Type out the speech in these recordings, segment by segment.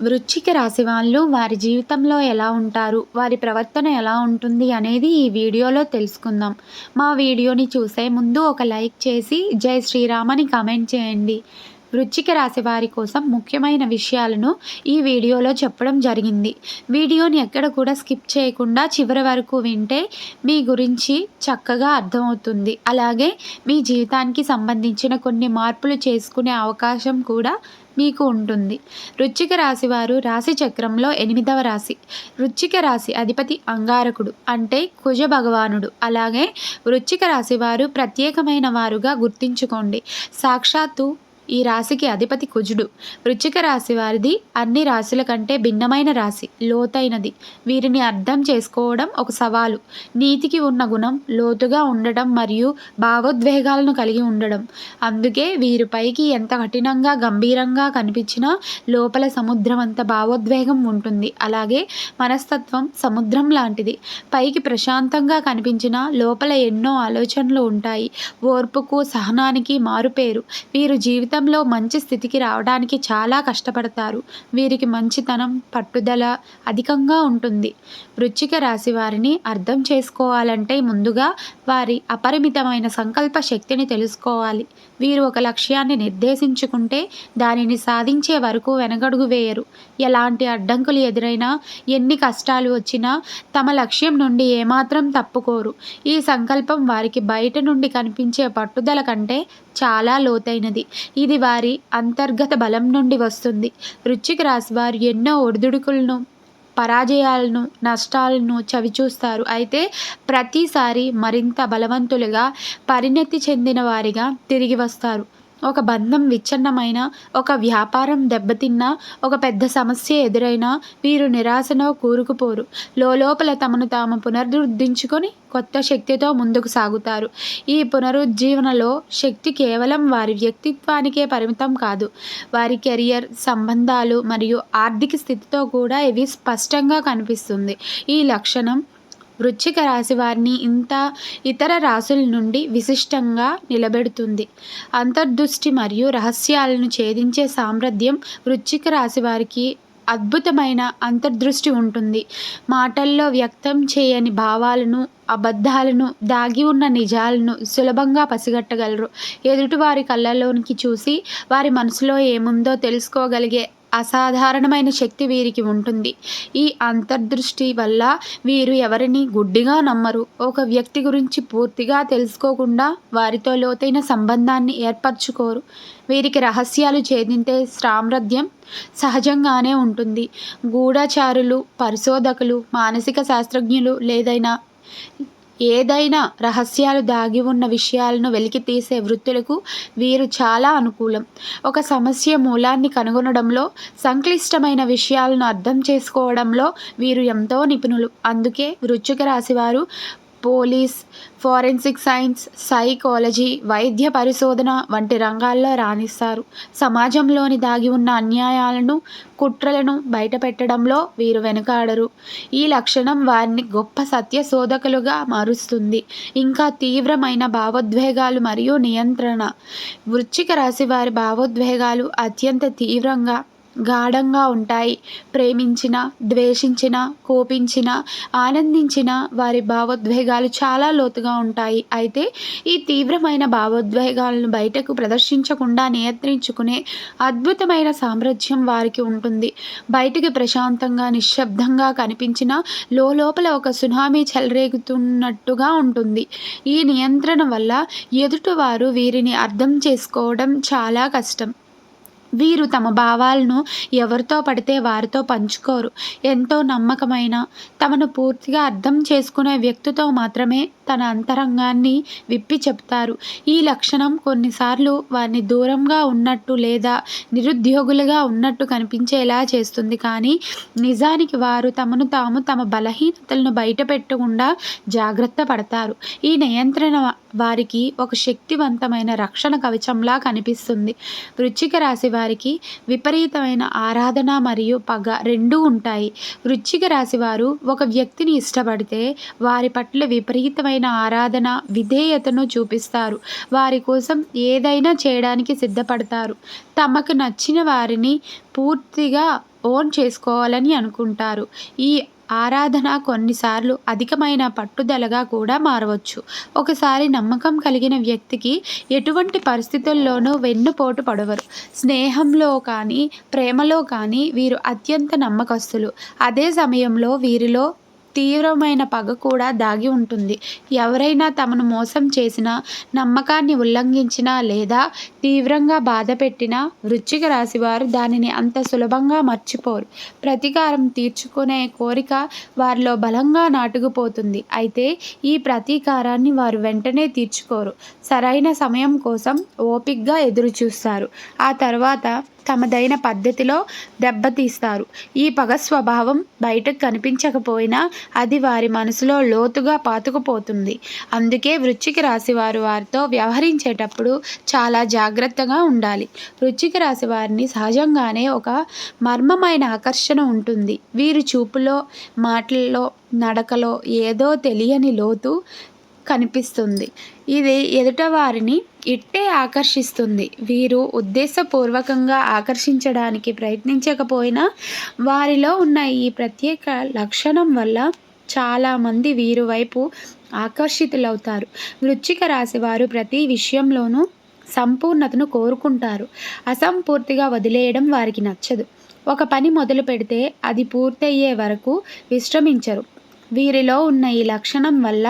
వృశ్చిక రాశి వాళ్ళు వారి జీవితంలో ఎలా ఉంటారు? వారి ప్రవర్తన ఎలా ఉంటుంది? అనేది ఈ వీడియోలో తెలుసుకుందాం. మా వీడియోని చూసే ముందు ఒక లైక్ చేసి జై శ్రీరామ్ అని కామెంట్ చేయండి. వృచ్చిక రాశి వారి కోసం ముఖ్యమైన విషయాలను ఈ వీడియోలో చెప్పడం జరిగింది. వీడియోని ఎక్కడ కూడా స్కిప్ చేయకుండా చివరి వరకు వింటే మీ గురించి చక్కగా అర్థమవుతుంది. అలాగే మీ జీవితానికి సంబంధించిన కొన్ని మార్పులు చేసుకునే అవకాశం కూడా మీకు ఉంటుంది. రుచిక రాశి వారు రాశి చక్రంలో ఎనిమిదవ రాశి. రుచిక రాశి అధిపతి అంగారకుడు అంటే కుజ భగవానుడు. అలాగే వృచ్చిక రాశి వారు ప్రత్యేకమైన వారుగా గుర్తించుకోండి. సాక్షాత్తు ఈ రాశికి అధిపతి కుజుడు. వృచ్చిక రాశి వారిది అన్ని రాశుల కంటే భిన్నమైన రాశి లోతైనది. వీరిని అర్థం చేసుకోవడం ఒక సవాలు. నీతికి ఉన్న గుణం లోతుగా ఉండడం మరియు భావోద్వేగాలను కలిగి ఉండడం. అందుకే వీరి పైకి ఎంత కఠినంగా గంభీరంగా కనిపించినా లోపల సముద్రం అంత భావోద్వేగం ఉంటుంది. అలాగే మనస్తత్వం సముద్రం లాంటిది. పైకి ప్రశాంతంగా కనిపించిన లోపల ఎన్నో ఆలోచనలు ఉంటాయి. ఓర్పుకు సహనానికి మారుపేరు. వీరు జీవితం జీవితంలో మంచి స్థితికి రావడానికి చాలా కష్టపడతారు. వీరికి మంచితనం పట్టుదల అధికంగా ఉంటుంది. వృచ్చిక రాశి వారిని అర్థం చేసుకోవాలంటే ముందుగా వారి అపరిమితమైన సంకల్ప శక్తిని తెలుసుకోవాలి. వీరు ఒక లక్ష్యాన్ని నిర్దేశించుకుంటే దానిని సాధించే వరకు వెనగడుగు వేయరు. ఎలాంటి అడ్డంకులు ఎదురైనా ఎన్ని కష్టాలు వచ్చినా తమ లక్ష్యం నుండి ఏమాత్రం తప్పుకోరు. ఈ సంకల్పం వారికి బయట నుండి కనిపించే పట్టుదల కంటే చాలా లోతైనది. ఇది వారి అంతర్గత బలం నుండి వస్తుంది. వృశ్చిక రాశి వారు ఎన్నో ఒడిదుడుకులను పరాజయాలను నష్టాలను చవిచూస్తారు. అయితే ప్రతిసారి మరింత బలవంతులుగా పరిణతి చెందిన వారిగా తిరిగి వస్తారు. ఒక బంధం విచ్ఛిన్నమైన ఒక వ్యాపారం దెబ్బతిన్నా ఒక పెద్ద సమస్య ఎదురైనా వీరు నిరాశనో కూరుకుపోరు. లోపల తమను తాము పునరుద్ధరించుకొని కొత్త శక్తితో ముందుకు సాగుతారు. ఈ పునరుజ్జీవనలో శక్తి కేవలం వారి వ్యక్తిత్వానికే పరిమితం కాదు. వారి కెరియర్ సంబంధాలు మరియు ఆర్థిక స్థితితో కూడా ఇవి స్పష్టంగా కనిపిస్తుంది. ఈ లక్షణం వృశ్చిక రాశి వారిని ఇంత ఇతర రాశుల నుండి విశిష్టంగా నిలబెడుతుంది. అంతర్దృష్టి మరియు రహస్యాలను ఛేదించే సామర్థ్యం వృశ్చిక రాశి వారికి అద్భుతమైన అంతర్దృష్టి ఉంటుంది. మాటల్లో వ్యక్తం చేయని భావాలను అబద్ధాలను దాగి ఉన్న నిజాలను సులభంగా పసిగట్టగలరు. ఎదుటివారి కళ్ళలోనికి చూసి వారి మనసులో ఏముందో తెలుసుకోగలిగే అసాధారణమైన శక్తి వీరికి ఉంటుంది. ఈ అంతర్దృష్టి వల్ల వీరు ఎవరిని గుడ్డిగా నమ్మరు. ఒక వ్యక్తి గురించి పూర్తిగా తెలుసుకోకుండా వారితో లోతైన సంబంధాన్ని ఏర్పరచుకోరు. వీరికి రహస్యాలు ఛేదించే సామర్థ్యం సహజంగానే ఉంటుంది. గూఢచారులు పరిశోధకులు మానసిక శాస్త్రజ్ఞులు లేదైనా ఏదైనా రహస్యాలు దాగి ఉన్న విషయాలను వెలికి తీసే వృత్తులకు వీరు చాలా అనుకూలం. ఒక సమస్య మూలాన్ని కనుగొనడంలో సంక్లిష్టమైన విషయాలను అర్థం చేసుకోవడంలో వీరు ఎంతో నిపుణులు. అందుకే వృశ్చిక రాశివారు పోలీస్ ఫారెన్సిక్ సైన్స్ సైకాలజీ వైద్య పరిశోధన వంటి రంగాల్లో రాణిస్తారు. సమాజంలోని దాగి ఉన్న అన్యాయాలను కుట్రలను బయటపెట్టడంలో వీరు వెనుకాడరు. ఈ లక్షణం వారిని గొప్ప సత్య శోధకులుగా మారుస్తుంది. ఇంకా తీవ్రమైన భావోద్వేగాలు మరియు నియంత్రణ. వృశ్చిక రాశి వారి భావోద్వేగాలు అత్యంత తీవ్రంగా గాఢంగా ఉంటాయి. ప్రేమించిన ద్వేషించిన కోపించిన ఆనందించిన వారి భావోద్వేగాలు చాలా లోతుగా ఉంటాయి. అయితే ఈ తీవ్రమైన భావోద్వేగాలను బయటకు ప్రదర్శించకుండా నియంత్రించుకునే అద్భుతమైన సామ్రాజ్యం వారికి ఉంటుంది. బయటికి ప్రశాంతంగా నిశ్శబ్దంగా కనిపించిన లోపల ఒక సునామీ చెలరేగుతున్నట్టుగా ఉంటుంది. ఈ నియంత్రణ వల్ల ఎదుటివారు వీరిని అర్థం చేసుకోవడం చాలా కష్టం. వీరు తమ భావాలను ఎవరితో పడితే వారితో పంచుకోరు. ఎంతో నమ్మకమైన తమను పూర్తిగా అర్థం చేసుకునే వ్యక్తితో మాత్రమే తన అంతరంగాన్ని విప్పి చెప్తారు. ఈ లక్షణం కొన్నిసార్లు వారిని దూరంగా ఉన్నట్టు లేదా నిరుద్యోగులుగా ఉన్నట్టు కనిపించేలా చేస్తుంది. కానీ నిజానికి వారు తమను తాము తమ బలహీనతలను బయటపెట్టకుండా జాగ్రత్త పడతారు. ఈ నియంత్రణ వారికి ఒక శక్తివంతమైన రక్షణ కవచంలా కనిపిస్తుంది. వృచ్చిక రాశి వారి వారికి విపరీతమైన ఆరాధన మరియు పగ రెండూ ఉంటాయి. వృశ్చిక రాశి వారు ఒక వ్యక్తిని ఇష్టపడితే వారి పట్ల విపరీతమైన ఆరాధన విధేయతను చూపిస్తారు. వారి కోసం ఏదైనా చేయడానికి సిద్ధపడతారు. తమకు నచ్చిన వారిని పూర్తిగా ఓన్ చేసుకోవాలని అనుకుంటారు. ఈ ఆరాధన కొన్నిసార్లు అధికమైన పట్టుదలగా కూడా మారవచ్చు. ఒకసారి నమ్మకం కలిగిన వ్యక్తికి ఎటువంటి పరిస్థితుల్లోనూ వెన్నుపోటు పడవరు. స్నేహంలో కానీ ప్రేమలో కానీ వీరు అత్యంత నమ్మకస్తులు. అదే సమయంలో వీరిలో తీవ్రమైన పగ కూడా దాగి ఉంటుంది. ఎవరైనా తమను మోసం చేసినా నమ్మకాన్ని ఉల్లంఘించినా లేదా తీవ్రంగా బాధ పెట్టినా వృశ్చిక రాశివారు దానిని అంత సులభంగా మర్చిపోరు. ప్రతీకారం తీర్చుకునే కోరిక వారిలో బలంగా నాటుకుపోతుంది. అయితే ఈ ప్రతీకారాన్ని వారు వెంటనే తీర్చుకోరు. సరైన సమయం కోసం ఓపిక్గా ఎదురు చూస్తారు ఆ తర్వాత తమదైన పద్ధతిలో దెబ్బతీస్తారు. ఈ పగ స్వభావం బయటకు కనిపించకపోయినా అది వారి మనసులో లోతుగా పాతుకుపోతుంది. అందుకే వృచ్చిక రాశి వారు వారితో వ్యవహరించేటప్పుడు చాలా జాగ్రత్తగా ఉండాలి. వృచ్చిక రాశి వారిని సహజంగానే ఒక మర్మమైన ఆకర్షణ ఉంటుంది. వీరి చూపులో మాటల్లో నడకలో ఏదో తెలియని లోతు కనిపిస్తుంది. ఇది ఎదుటవారిని ఇట్టే ఆకర్షిస్తుంది. వీరు ఉద్దేశపూర్వకంగా ఆకర్షించడానికి ప్రయత్నించకపోయినా వారిలో ఉన్న ఈ ప్రత్యేక లక్షణం వల్ల చాలామంది వీరు వైపు ఆకర్షితులవుతారు. వృచ్చిక రాశి వారు ప్రతి విషయంలోనూ సంపూర్ణతను కోరుకుంటారు. అసంపూర్తిగా వదిలేయడం వారికి నచ్చదు. ఒక పని మొదలు పెడితే అది పూర్తయ్యే వరకు విశ్రమించరు. వీరిలో ఉన్న ఈ లక్షణం వల్ల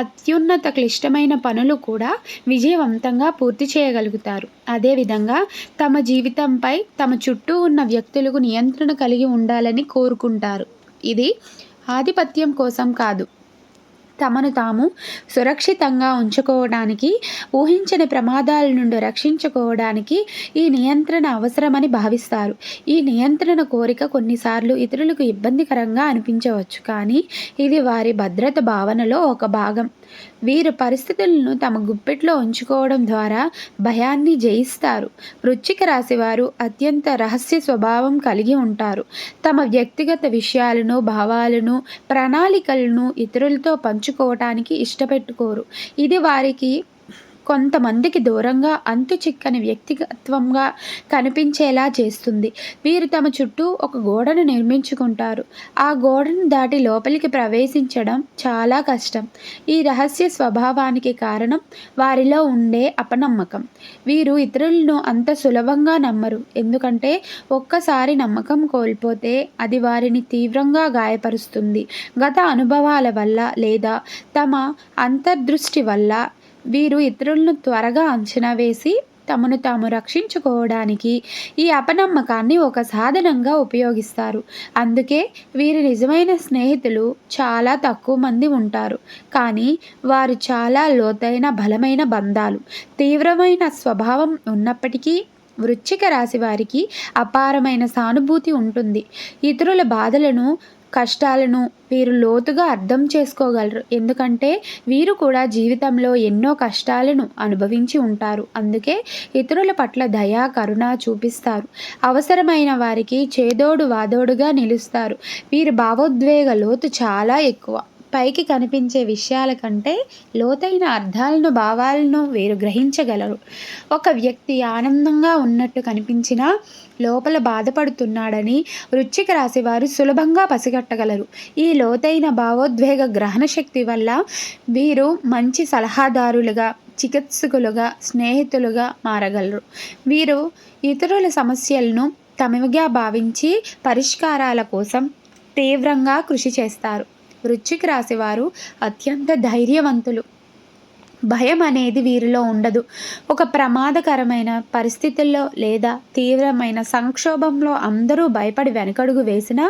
అత్యున్నత క్లిష్టమైన పనులు కూడా విజయవంతంగా పూర్తి చేయగలుగుతారు. అదేవిధంగా తమ జీవితంపై తమ చుట్టూ ఉన్న వ్యక్తులకు నియంత్రణ కలిగి ఉండాలని కోరుకుంటారు. ఇది ఆధిపత్యం కోసం కాదు. తమను తాము సురక్షితంగా ఉంచుకోవడానికి ఊహించని ప్రమాదాల నుండి రక్షించుకోవడానికి ఈ నియంత్రణ అవసరమని భావిస్తారు. ఈ నియంత్రణ కోరిక కొన్నిసార్లు ఇతరులకు ఇబ్బందికరంగా అనిపించవచ్చు కానీ ఇది వారి భద్రత భావనలో ఒక భాగం. వీరు పరిస్థితులను తమ గుప్పెట్లో ఉంచుకోవడం ద్వారా భయాన్ని జయిస్తారు. వృశ్చిక రాశి వారు అత్యంత రహస్య స్వభావం కలిగి ఉంటారు. తమ వ్యక్తిగత విషయాలను భావాలను ప్రణాళికలను ఇతరులతో పంచుకోవటానికి ఇష్టపెట్టుకోరు. ఇది వారికి కొంతమందికి దూరంగా అంతు చిక్కని వ్యక్తిగత్వంగా కనిపించేలా చేస్తుంది. వీరు తమ చుట్టూ ఒక గోడను నిర్మించుకుంటారు. ఆ గోడను దాటి లోపలికి ప్రవేశించడం చాలా కష్టం. ఈ రహస్య స్వభావానికి కారణం వారిలో ఉండే అపనమ్మకం. వీరు ఇతరులను అంత సులభంగా నమ్మరు. ఎందుకంటే ఒక్కసారి నమ్మకం కోల్పోతే అది వారిని తీవ్రంగా గాయపరుస్తుంది. గత అనుభవాల వల్ల లేదా తమ అంతర్దృష్టి వల్ల వీరు ఇతరులను త్వరగా అంచనా వేసి తమను తాము రక్షించుకోవడానికి ఈ అపనమ్మకాన్ని ఒక సాధనంగా ఉపయోగిస్తారు. అందుకే వీరి నిజమైన స్నేహితులు చాలా తక్కువ మంది ఉంటారు. కానీ వారు చాలా లోతైన బలమైన బంధాలు. తీవ్రమైన స్వభావం ఉన్నప్పటికీ వృశ్చిక రాశి వారికి అపారమైన సానుభూతి ఉంటుంది. ఇతరుల బాధలను కష్టాలను వీరు లోతుగా అర్థం చేసుకోగలరు. ఎందుకంటే వీరు కూడా జీవితంలో ఎన్నో కష్టాలను అనుభవించి ఉంటారు. అందుకే ఇతరుల పట్ల దయా కరుణ చూపిస్తారు. అవసరమైన వారికి చేదోడు వాదోడుగా నిలుస్తారు. వీరి భావోద్వేగ లోతు చాలా ఎక్కువ. పైకి కనిపించే విషయాల కంటే లోతైన అర్థాలను భావాలను వీరు గ్రహించగలరు. ఒక వ్యక్తి ఆనందంగా ఉన్నట్టు కనిపించినా లోపల బాధపడుతున్నాడని వృశ్చిక రాశి వారు సులభంగా పసిగట్టగలరు. ఈ లోతైన భావోద్వేగ గ్రహణ శక్తి వల్ల వీరు మంచి సలహాదారులుగా చికిత్సకులుగా స్నేహితులుగా మారగలరు. వీరు ఇతరుల సమస్యలను తమగా భావించి పరిష్కారాల కోసం తీవ్రంగా కృషి చేస్తారు. వృశ్చిక రాశివారు అత్యంత ధైర్యవంతులు. భయం అనేది వీరిలో ఉండదు. ఒక ప్రమాదకరమైన పరిస్థితుల్లో లేదా తీవ్రమైన సంక్షోభంలో అందరూ భయపడి వెనకడుగు వేసిన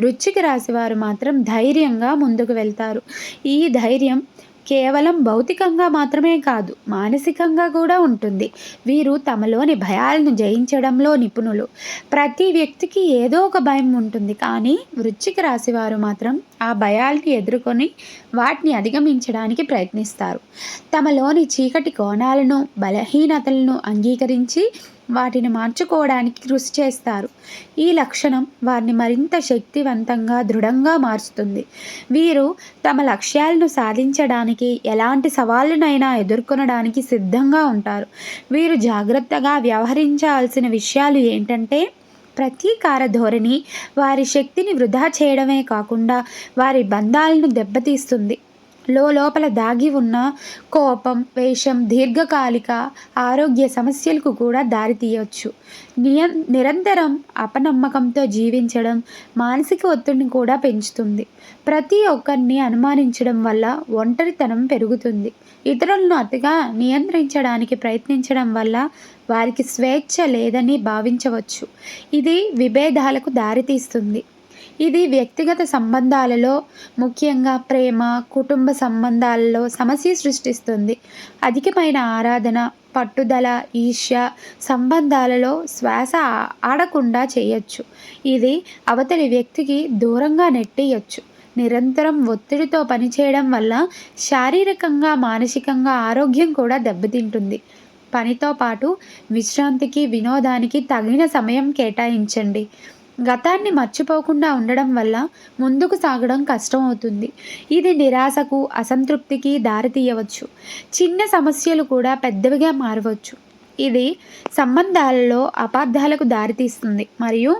వృశ్చిక రాశి వారు మాత్రం ధైర్యంగా ముందుకు వెళ్తారు. ఈ ధైర్యం కేవలం భౌతికంగా మాత్రమే కాదు మానసికంగా కూడా ఉంటుంది. వీరు తమలోని భయాలను జయించడంలో నిపుణులు. ప్రతి వ్యక్తికి ఏదో ఒక భయం ఉంటుంది. కానీ వృశ్చిక రాశి వారు మాత్రం ఆ భయాల్ని ఎదుర్కొని వాటిని అధిగమించడానికి ప్రయత్నిస్తారు. తమలోని చీకటి కోణాలను బలహీనతలను అంగీకరించి వాటిని మార్చుకోవడానికి కృషి చేస్తారు. ఈ లక్షణం వారిని మరింత శక్తివంతంగా దృఢంగా మారుస్తుంది. వీరు తమ లక్ష్యాలను సాధించడానికి ఎలాంటి సవాళ్ళనైనా ఎదుర్కొనడానికి సిద్ధంగా ఉంటారు. వీరు జాగ్రత్తగా వ్యవహరించాల్సిన విషయాలు ఏంటంటే ప్రతీకార ధోరణి వారి శక్తిని వృధా చేయడమే కాకుండా వారి బంధాలను దెబ్బతీస్తుంది. లో లోపల దాగి ఉన్న కోపం వేషం దీర్ఘకాలిక ఆరోగ్య సమస్యలకు కూడా దారితీయవచ్చు నియ నిరంతరం అపనమ్మకంతో జీవించడం మానసిక ఒత్తిడిని కూడా పెంచుతుంది. ప్రతి ఒక్కరిని అనుమానించడం వల్ల ఒంటరితనం పెరుగుతుంది. ఇతరులను అతిగా నియంత్రించడానికి ప్రయత్నించడం వల్ల వారికి స్వేచ్ఛ లేదని భావించవచ్చు. ఇది విభేదాలకు దారితీస్తుంది. ఇది వ్యక్తిగత సంబంధాలలో ముఖ్యంగా ప్రేమ కుటుంబ సంబంధాలలో సమస్య సృష్టిస్తుంది. అధికమైన ఆరాధన పట్టుదల ఈర్ష్య సంబంధాలలో శ్వాస ఆడకుండా చేయొచ్చు. ఇది అవతలి వ్యక్తికి దూరంగా నెట్టేయచ్చు. నిరంతరం ఒత్తిడితో పనిచేయడం వల్ల శారీరకంగా మానసికంగా ఆరోగ్యం కూడా దెబ్బతింటుంది. పనితో పాటు విశ్రాంతికి వినోదానికి తగిన సమయం కేటాయించండి. గతాన్ని మర్చిపోకుండా ఉండడం వల్ల ముందుకు సాగడం కష్టమవుతుంది. ఇది నిరాశకు అసంతృప్తికి దారితీయవచ్చు చిన్న సమస్యలు కూడా పెద్దవిగా మారవచ్చు. ఇది సంబంధాలలో అపార్థాలకు దారితీస్తుంది. మరియు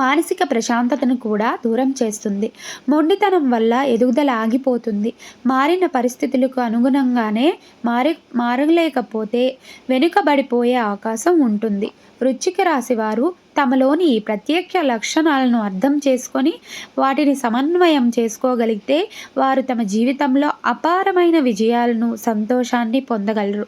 మానసిక ప్రశాంతతను కూడా దూరం చేస్తుంది. మొండితనం వల్ల ఎదుగుదల ఆగిపోతుంది. మారిన పరిస్థితులకు అనుగుణంగానే మారి మారలేకపోతే వెనుకబడిపోయే అవకాశం ఉంటుంది. వృచ్చిక రాశి వారు తమలోని ఈ ప్రత్యేక లక్షణాలను అర్థం చేసుకొని వాటిని సమన్వయం చేసుకోగలిగితే వారు తమ జీవితంలో అపారమైన విజయాలను సంతోషాన్ని పొందగలరు.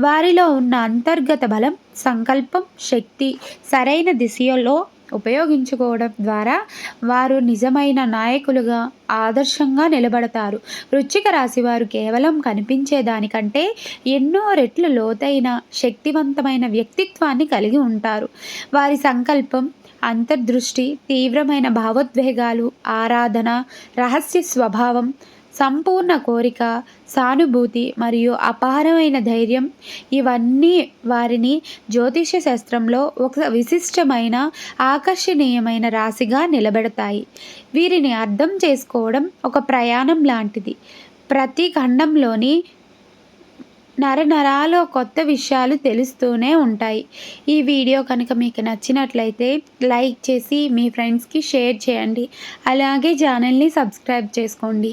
వారిలో ఉన్న అంతర్గత బలం సంకల్పం శక్తి సరైన దిశలో ఉపయోగించుకోవడం ద్వారా వారు నిజమైన నాయకులుగా ఆదర్శంగా నిలబడతారు. వృచ్చిక రాశి వారు కేవలం కనిపించేదానికంటే ఎన్నో రెట్లు లోతైన శక్తివంతమైన వ్యక్తిత్వాన్ని కలిగి ఉంటారు. వారి సంకల్పం అంతర్దృష్టి తీవ్రమైన భావోద్వేగాలు ఆరాధన రహస్య స్వభావం సంపూర్ణ కోరిక సానుభూతి మరియు అపారమైన ధైర్యం ఇవన్నీ వారిని జ్యోతిష శాస్త్రంలో ఒక విశిష్టమైన ఆకర్షణీయమైన రాశిగా నిలబెడతాయి. వీరిని అర్థం చేసుకోవడం ఒక ప్రయాణం లాంటిది. ప్రతి ఖండంలోని నరనరాలో కొత్త విషయాలు తెలుస్తూనే ఉంటాయి. ఈ వీడియో కనుక మీకు నచ్చినట్లయితే లైక్ చేసి మీ ఫ్రెండ్స్కి షేర్ చేయండి. అలాగే ఛానల్ని సబ్స్క్రైబ్ చేసుకోండి.